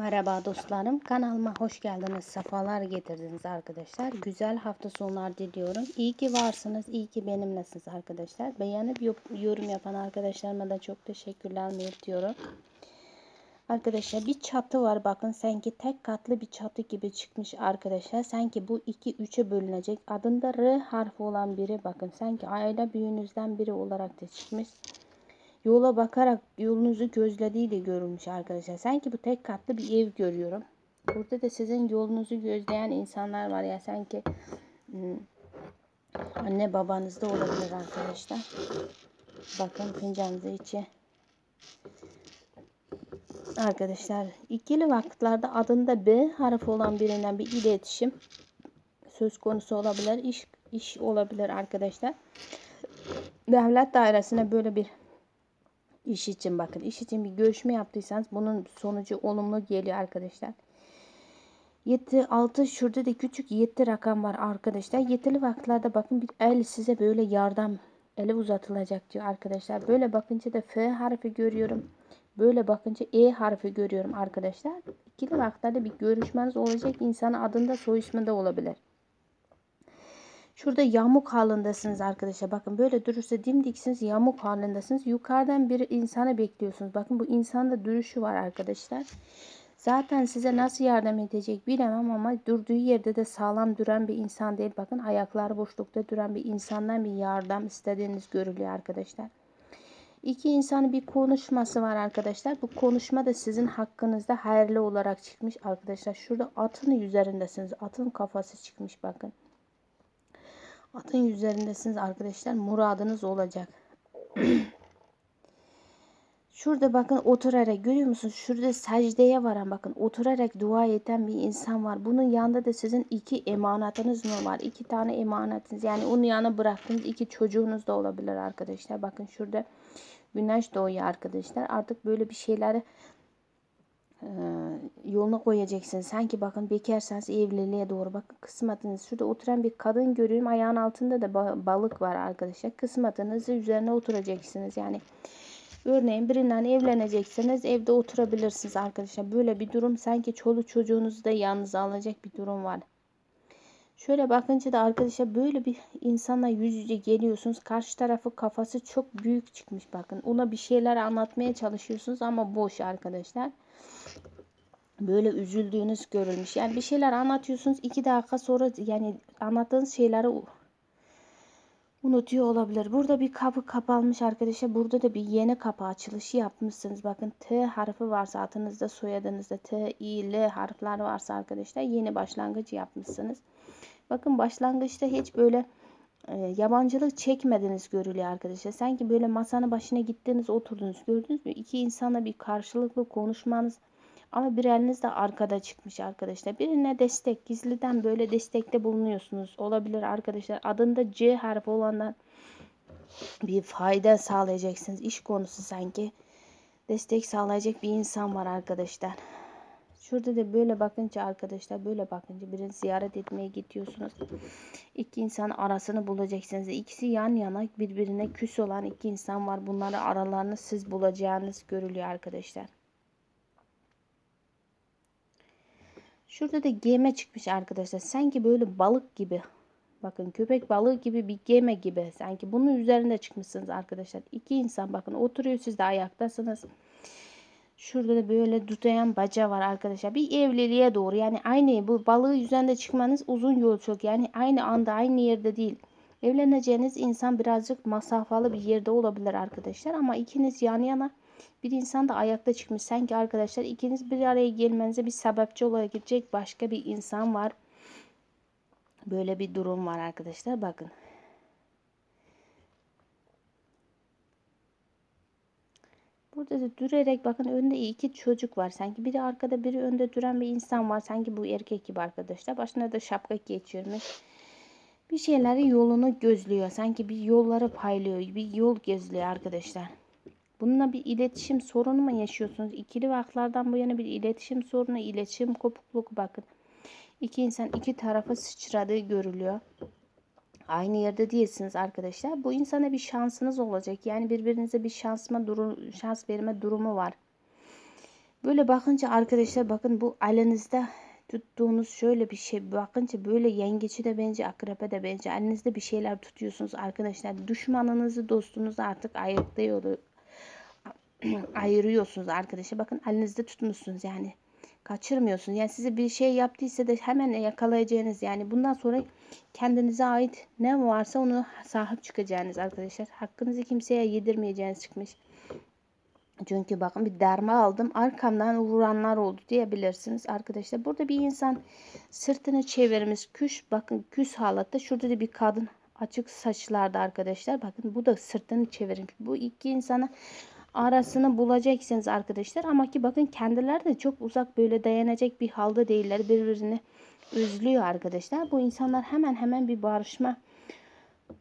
Merhaba dostlarım. Kanalıma hoş geldiniz. Sefalar getirdiniz arkadaşlar. Güzel hafta sonlar diliyorum. İyi ki varsınız. İyi ki benimlesiniz arkadaşlar. Beğenip yorum yapan arkadaşlarıma da çok teşekkürler belirtiyorum. Arkadaşlar bir çatı var. Bakın sanki tek katlı bir çatı gibi çıkmış arkadaşlar. Sanki bu 2-3'e bölünecek. Adında R harfi olan biri bakın. Sanki aile büyüğünüzden biri olarak da çıkmış. Yola bakarak yolunuzu gözlediği de görülmüş arkadaşlar. Sanki bu tek katlı bir ev görüyorum. Burada da sizin yolunuzu gözleyen insanlar var ya sanki hmm, anne babanız da olabilir arkadaşlar. Bakın fincanınızı içi. Arkadaşlar ikili vakitlerde adında B harfi olan birinden bir iletişim söz konusu olabilir. İş, iş olabilir arkadaşlar. Devlet dairesine böyle bir iş için bakın iş için bir görüşme yaptıysanız bunun sonucu olumlu geliyor arkadaşlar. 7 6 şurada da küçük 7 rakam var arkadaşlar. Yetili vakitlerde bakın bir el size böyle yardım eli uzatılacak diyor arkadaşlar. Böyle bakınca da F harfi görüyorum. Böyle bakınca E harfi görüyorum arkadaşlar. İkili vakitlerde bir görüşmeniz olacak. İnsanın adında soy ismi olabilir. Şurada yamuk halindesiniz arkadaşlar. Bakın böyle durursa dimdiksiniz yamuk halindesiniz. Yukarıdan bir insanı bekliyorsunuz. Bakın bu insanda duruşu var arkadaşlar. Zaten size nasıl yardım edecek bilemem ama durduğu yerde de sağlam duran bir insan değil. Bakın ayakları boşlukta duran bir insandan bir yardım istediğiniz görülüyor arkadaşlar. İki insanın bir konuşması var arkadaşlar. Bu konuşma da sizin hakkınızda hayırlı olarak çıkmış arkadaşlar. Şurada atın üzerindesiniz. Atın kafası çıkmış bakın. Atın üzerindesiniz arkadaşlar. Muradınız olacak. Şurada bakın oturarak görüyor musunuz? Şurada secdeye varan bakın oturarak dua eden bir insan var. Bunun yanında da sizin iki emanetiniz mi var? İki tane emanetiniz. Yani onun yanına bıraktığınız iki çocuğunuz da olabilir arkadaşlar. Bakın şurada güneş doğuyor arkadaşlar. Artık böyle bir şeyleri yoluna koyacaksınız. Sanki bakın bekarsanız evliliğe doğru bakın kısmetiniz. Şurada oturan bir kadın görüyorum. Ayağın altında da balık var arkadaşlar. Kısmetinizi üzerine oturacaksınız. Yani örneğin birinden evleneceksiniz. Evde oturabilirsiniz arkadaşlar. Böyle bir durum sanki çoluk çocuğunuzu da yalnız alacak bir durum var. Şöyle bakınca da arkadaşlar böyle bir insanla yüz yüze geliyorsunuz. Karşı tarafı kafası çok büyük çıkmış bakın. Ona bir şeyler anlatmaya çalışıyorsunuz ama boş arkadaşlar böyle üzüldüğünüz görülmüş. Yani bir şeyler anlatıyorsunuz. iki dakika sonra yani anlattığınız şeyleri unutuyor olabilir. Burada bir kapı kapanmış arkadaşlar. Burada da bir yeni kapı açılışı yapmışsınız. Bakın T harfi varsa adınızda soyadınızda T, I, L harfler varsa arkadaşlar yeni başlangıç yapmışsınız. Bakın başlangıçta hiç böyle e, yabancılık çekmediniz görülüyor arkadaşlar. Sanki böyle masanın başına gittiniz oturdunuz gördünüz mü? İki insanla bir karşılıklı konuşmanız ama bir eliniz de arkada çıkmış arkadaşlar. Birine destek gizliden böyle destekte bulunuyorsunuz. Olabilir arkadaşlar. Adında C harfi olandan bir fayda sağlayacaksınız. İş konusu sanki destek sağlayacak bir insan var arkadaşlar. Şurada da böyle bakınca arkadaşlar böyle bakınca birini ziyaret etmeye gidiyorsunuz. İki insan arasını bulacaksınız. İkisi yan yana birbirine küs olan iki insan var. Bunları aralarını siz bulacağınız görülüyor arkadaşlar. Şurada da geme çıkmış arkadaşlar. Sanki böyle balık gibi. Bakın köpek balığı gibi bir geme gibi. Sanki bunun üzerinde çıkmışsınız arkadaşlar. İki insan bakın oturuyor siz de ayaktasınız. Şurada da böyle tutayan baca var arkadaşlar. Bir evliliğe doğru yani aynı bu balığı üzerinde çıkmanız uzun yol çok. Yani aynı anda aynı yerde değil. Evleneceğiniz insan birazcık masafalı bir yerde olabilir arkadaşlar. Ama ikiniz yan yana bir insan da ayakta çıkmış. Sanki arkadaşlar ikiniz bir araya gelmenize bir sebepçi olabilecek başka bir insan var. Böyle bir durum var arkadaşlar. Bakın. Burada da dürerek bakın önde iki çocuk var. Sanki biri arkada biri önde duran bir insan var. Sanki bu erkek gibi arkadaşlar. Başına da şapka geçirmiş. Bir şeyleri yolunu gözlüyor. Sanki bir yolları paylıyor. Bir yol gözlüyor arkadaşlar. Bununla bir iletişim sorunu mu yaşıyorsunuz? İkili vaklardan bu yana bir iletişim sorunu, iletişim kopukluk bakın. İki insan iki tarafa sıçradığı görülüyor. Aynı yerde değilsiniz arkadaşlar. Bu insana bir şansınız olacak. Yani birbirinize bir şansma durum, şans verme durumu var. Böyle bakınca arkadaşlar bakın bu elinizde tuttuğunuz şöyle bir şey bakınca böyle yengeci de bence akrebe de bence elinizde bir şeyler tutuyorsunuz arkadaşlar. Düşmanınızı dostunuzu artık ayıklıyor ayırıyorsunuz arkadaşlar. Bakın elinizde tutmuşsunuz yani. Kaçırmıyorsunuz. Yani size bir şey yaptıysa da hemen yakalayacağınız yani bundan sonra kendinize ait ne varsa onu sahip çıkacağınız arkadaşlar. Hakkınızı kimseye yedirmeyeceğiniz çıkmış. Çünkü bakın bir derme aldım. Arkamdan vuranlar oldu diyebilirsiniz arkadaşlar. Burada bir insan sırtını çevirmiş. Küş bakın küs halatta. Şurada da bir kadın açık saçlarda arkadaşlar. Bakın bu da sırtını çevirmiş. Bu iki insana arasını bulacaksınız arkadaşlar. Ama ki bakın kendileri de çok uzak böyle dayanacak bir halde değiller. Birbirini özlüyor arkadaşlar. Bu insanlar hemen hemen bir barışma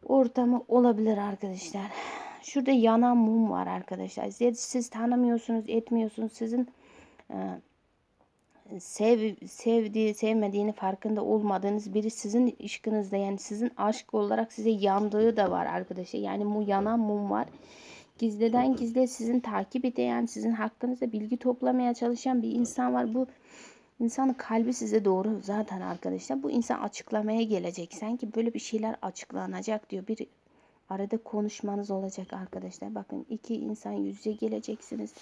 ortamı olabilir arkadaşlar. Şurada yanan mum var arkadaşlar. Siz tanımıyorsunuz, etmiyorsunuz. Sizin e, sev, sevdiği, sevmediğini farkında olmadığınız biri sizin ilişkinizde yani sizin aşk olarak size yandığı da var arkadaşlar. Yani bu yanan mum var. Gizliden gizle sizin takip eden, sizin hakkınızda bilgi toplamaya çalışan bir insan var. Bu insanın kalbi size doğru zaten arkadaşlar. Bu insan açıklamaya gelecek. Sanki böyle bir şeyler açıklanacak diyor. Bir arada konuşmanız olacak arkadaşlar. Bakın iki insan yüz yüze geleceksiniz.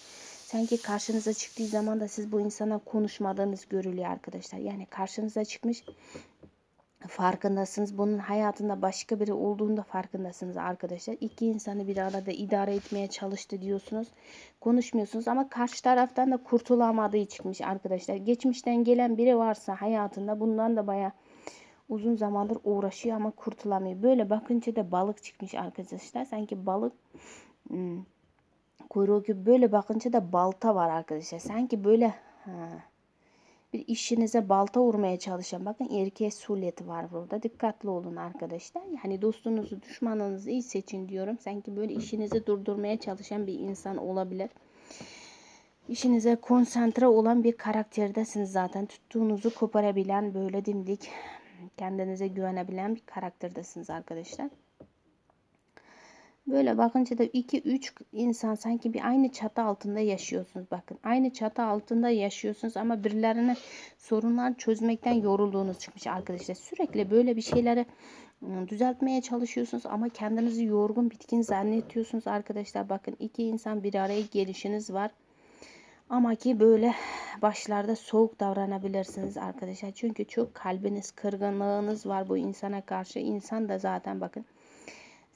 Sanki karşınıza çıktığı zaman da siz bu insana konuşmadığınız görülüyor arkadaşlar. Yani karşınıza çıkmış farkındasınız. Bunun hayatında başka biri olduğunda farkındasınız arkadaşlar. İki insanı bir arada idare etmeye çalıştı diyorsunuz. Konuşmuyorsunuz ama karşı taraftan da kurtulamadığı çıkmış arkadaşlar. Geçmişten gelen biri varsa hayatında bundan da baya uzun zamandır uğraşıyor ama kurtulamıyor. Böyle bakınca da balık çıkmış arkadaşlar. Sanki balık hmm, kuyruğu gibi böyle bakınca da balta var arkadaşlar. Sanki böyle ha, bir işinize balta vurmaya çalışan bakın erkeğe suleti var burada. Dikkatli olun arkadaşlar. Yani dostunuzu düşmanınızı iyi seçin diyorum. Sanki böyle işinizi durdurmaya çalışan bir insan olabilir. İşinize konsantre olan bir karakterdesiniz zaten. Tuttuğunuzu koparabilen böyle dimdik kendinize güvenebilen bir karakterdesiniz arkadaşlar. Böyle bakınca da 2-3 insan sanki bir aynı çatı altında yaşıyorsunuz. Bakın aynı çatı altında yaşıyorsunuz ama birilerine sorunlar çözmekten yorulduğunuz çıkmış arkadaşlar. Sürekli böyle bir şeyleri ıı, düzeltmeye çalışıyorsunuz ama kendinizi yorgun bitkin zannediyorsunuz arkadaşlar. Bakın iki insan bir araya gelişiniz var. Ama ki böyle başlarda soğuk davranabilirsiniz arkadaşlar. Çünkü çok kalbiniz, kırgınlığınız var bu insana karşı. İnsan da zaten bakın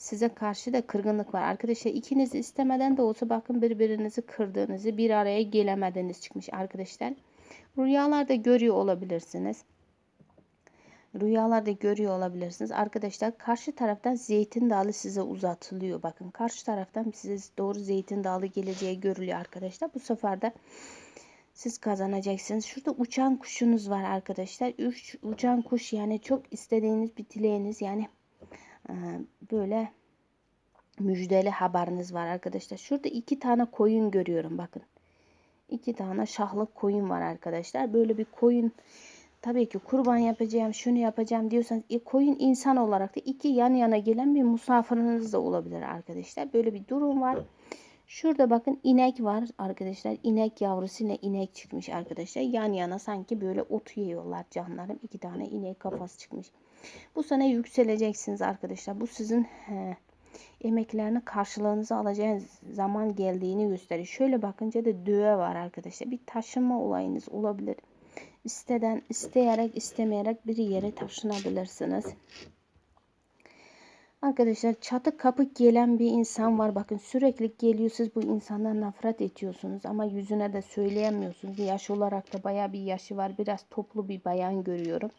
size karşı da kırgınlık var. Arkadaşlar ikiniz istemeden de olsa bakın birbirinizi kırdığınızı bir araya gelemediniz çıkmış arkadaşlar. Rüyalarda görüyor olabilirsiniz. Rüyalarda görüyor olabilirsiniz. Arkadaşlar karşı taraftan zeytin dalı size uzatılıyor. Bakın karşı taraftan size doğru zeytin dalı geleceği görülüyor arkadaşlar. Bu sefer de siz kazanacaksınız. Şurada uçan kuşunuz var arkadaşlar. Üç uçan kuş yani çok istediğiniz bir dileğiniz yani böyle müjdeli haberiniz var arkadaşlar. Şurada iki tane koyun görüyorum bakın. İki tane şahlık koyun var arkadaşlar. Böyle bir koyun tabii ki kurban yapacağım, şunu yapacağım diyorsanız e, koyun insan olarak da iki yan yana gelen bir misafiriniz de olabilir arkadaşlar. Böyle bir durum var. Şurada bakın inek var arkadaşlar. İnek yavrusuyla inek çıkmış arkadaşlar. Yan yana sanki böyle ot yiyorlar canlarım. İki tane inek kafası çıkmış. Bu sene yükseleceksiniz arkadaşlar. Bu sizin he, emeklerini karşılığınızı alacağınız zaman geldiğini gösteriyor. Şöyle bakınca da düğe var arkadaşlar. Bir taşınma olayınız olabilir. İsteden, isteyerek, istemeyerek bir yere taşınabilirsiniz. Arkadaşlar çatı kapı gelen bir insan var. Bakın sürekli geliyor. Siz bu insandan nefret ediyorsunuz. Ama yüzüne de söyleyemiyorsunuz. Yaş olarak da baya bir yaşı var. Biraz toplu bir bayan görüyorum.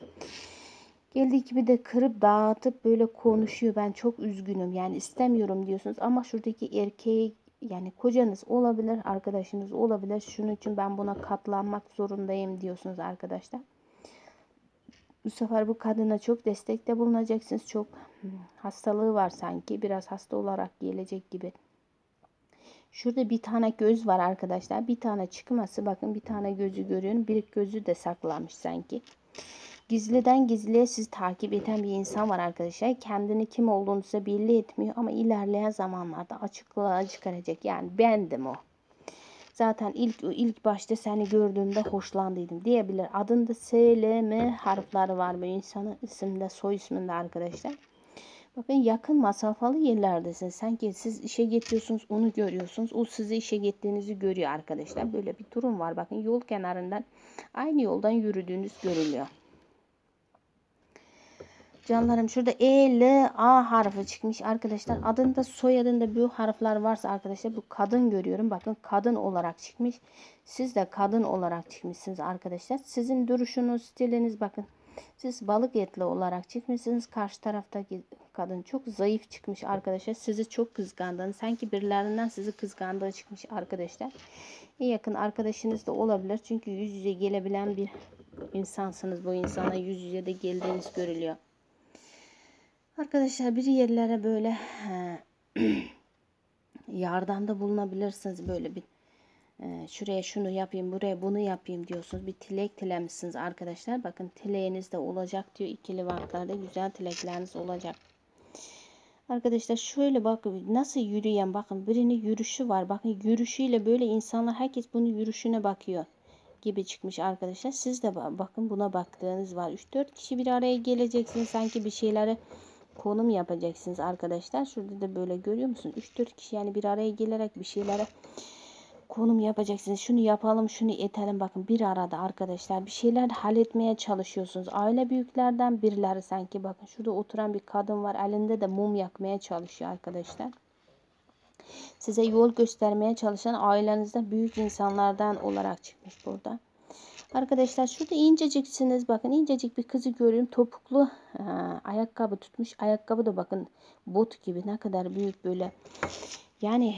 Geldiği gibi de kırıp dağıtıp böyle konuşuyor. Ben çok üzgünüm. Yani istemiyorum diyorsunuz. Ama şuradaki erkeği yani kocanız olabilir, arkadaşınız olabilir. Şunun için ben buna katlanmak zorundayım diyorsunuz arkadaşlar. Bu sefer bu kadına çok destekte bulunacaksınız. Çok hmm, hastalığı var sanki. Biraz hasta olarak gelecek gibi. Şurada bir tane göz var arkadaşlar. Bir tane çıkması bakın bir tane gözü görüyorum. Bir gözü de saklanmış sanki. Gizliden gizliye sizi takip eden bir insan var arkadaşlar. Kendini kim olduğunu size belli etmiyor ama ilerleyen zamanlarda açıklığa çıkaracak. Yani bendim o. Zaten ilk ilk başta seni gördüğümde hoşlandıydım diyebilir. Adında S, L, M harfleri var bu insanın isimde, soy isminde arkadaşlar. Bakın yakın masafalı yerlerdesiniz. Sanki siz işe gidiyorsunuz onu görüyorsunuz. O sizi işe gittiğinizi görüyor arkadaşlar. Böyle bir durum var. Bakın yol kenarından aynı yoldan yürüdüğünüz görülüyor. Canlarım şurada E, L, A harfi çıkmış arkadaşlar. Adında soyadında bu harfler varsa arkadaşlar bu kadın görüyorum. Bakın kadın olarak çıkmış. Siz de kadın olarak çıkmışsınız arkadaşlar. Sizin duruşunuz, stiliniz bakın. Siz balık etli olarak çıkmışsınız. Karşı taraftaki kadın çok zayıf çıkmış arkadaşlar. Sizi çok kıskandığını, sanki birilerinden sizi kıskandığı çıkmış arkadaşlar. En yakın arkadaşınız da olabilir. Çünkü yüz yüze gelebilen bir insansınız. Bu insana yüz yüze de geldiğiniz görülüyor. Arkadaşlar bir yerlere böyle yardımda bulunabilirsiniz. Böyle bir e, şuraya şunu yapayım, buraya bunu yapayım diyorsunuz. Bir tilek tilemişsiniz arkadaşlar. Bakın tileğiniz de olacak diyor. İkili vakitlerde güzel tilekleriniz olacak. Arkadaşlar şöyle bakın nasıl yürüyen bakın birinin yürüyüşü var. Bakın yürüyüşüyle böyle insanlar herkes bunun yürüyüşüne bakıyor gibi çıkmış arkadaşlar. Siz de bakın buna baktığınız var. 3-4 kişi bir araya geleceksiniz. Sanki bir şeyleri konum yapacaksınız arkadaşlar. Şurada da böyle görüyor musunuz? 3-4 kişi yani bir araya gelerek bir şeylere konum yapacaksınız. Şunu yapalım, şunu etelim. Bakın bir arada arkadaşlar bir şeyler halletmeye çalışıyorsunuz. Aile büyüklerden birileri sanki bakın şurada oturan bir kadın var. Elinde de mum yakmaya çalışıyor arkadaşlar. Size yol göstermeye çalışan ailenizde büyük insanlardan olarak çıkmış burada. Arkadaşlar şurada inceciksiniz. Bakın incecik bir kızı görüyorum. Topuklu ha, ayakkabı tutmuş. Ayakkabı da bakın bot gibi ne kadar büyük böyle. Yani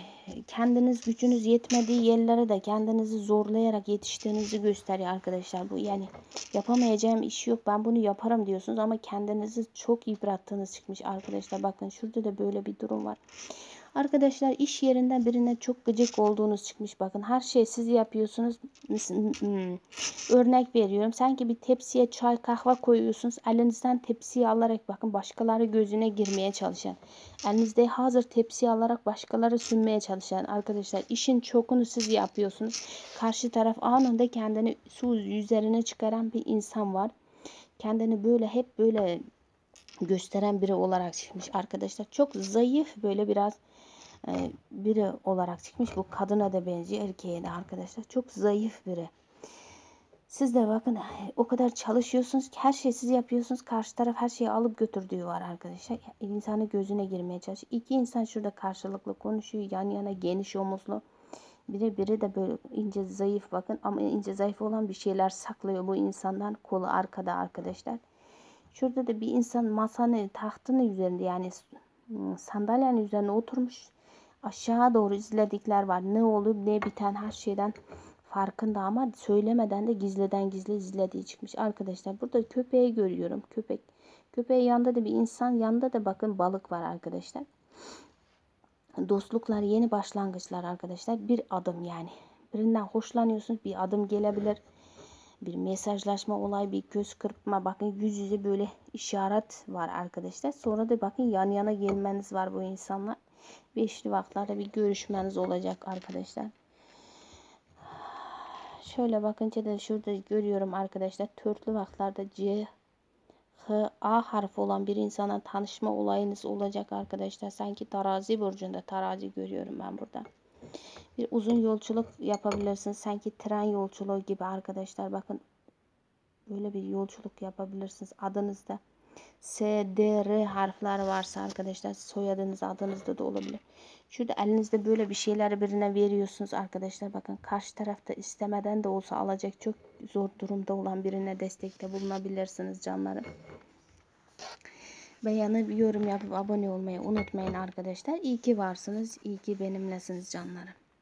kendiniz gücünüz yetmediği yerlere de kendinizi zorlayarak yetiştiğinizi gösteriyor arkadaşlar. Bu yani yapamayacağım iş yok ben bunu yaparım diyorsunuz ama kendinizi çok yıprattığınız çıkmış arkadaşlar. Bakın şurada da böyle bir durum var. Arkadaşlar iş yerinden birine çok gıcık olduğunuz çıkmış. Bakın her şeyi siz yapıyorsunuz. Örnek veriyorum. Sanki bir tepsiye çay kahve koyuyorsunuz. Elinizden tepsiyi alarak bakın başkaları gözüne girmeye çalışan. Elinizde hazır tepsi alarak başkaları sünmeye çalışan arkadaşlar. işin çokunu siz yapıyorsunuz. Karşı taraf anında kendini su üzerine çıkaran bir insan var. Kendini böyle hep böyle gösteren biri olarak çıkmış arkadaşlar. Çok zayıf böyle biraz e, biri olarak çıkmış. Bu kadına da benziyor erkeğe de arkadaşlar. Çok zayıf biri. Siz de bakın o kadar çalışıyorsunuz ki her şeyi siz yapıyorsunuz. Karşı taraf her şeyi alıp götürdüğü var arkadaşlar. İnsanın gözüne girmeye çalışıyor. İki insan şurada karşılıklı konuşuyor. Yan yana geniş omuzlu. Biri biri de böyle ince zayıf bakın ama ince zayıf olan bir şeyler saklıyor bu insandan. Kolu arkada arkadaşlar. Şurada da bir insan masanın tahtının üzerinde yani ıı, sandalyenin üzerine oturmuş aşağı doğru izledikler var. Ne olup ne biten her şeyden farkında ama söylemeden de gizliden gizli izlediği çıkmış. Arkadaşlar burada köpeği görüyorum. Köpek. Köpeği yanında da bir insan. Yanında da bakın balık var arkadaşlar. Dostluklar yeni başlangıçlar arkadaşlar. Bir adım yani. Birinden hoşlanıyorsunuz. Bir adım gelebilir. Bir mesajlaşma olay, bir göz kırpma. Bakın yüz yüze böyle işaret var arkadaşlar. Sonra da bakın yan yana gelmeniz var bu insanlar. Beşli vaktlerde bir görüşmeniz olacak arkadaşlar. Şöyle bakınca da şurada görüyorum arkadaşlar. Törtlü vaktlerde C, H, A harfi olan bir insana tanışma olayınız olacak arkadaşlar. Sanki tarazi burcunda tarazi görüyorum ben burada. Bir uzun yolculuk yapabilirsiniz. Sanki tren yolculuğu gibi arkadaşlar. Bakın böyle bir yolculuk yapabilirsiniz. Adınızda S, D, R harfler varsa arkadaşlar soyadınız adınızda da olabilir. Şurada elinizde böyle bir şeyleri birine veriyorsunuz arkadaşlar. Bakın karşı tarafta istemeden de olsa alacak çok zor durumda olan birine destekte bulunabilirsiniz canlarım. Beğenip yorum yapıp abone olmayı unutmayın arkadaşlar. İyi ki varsınız. İyi ki benimlesiniz canlarım.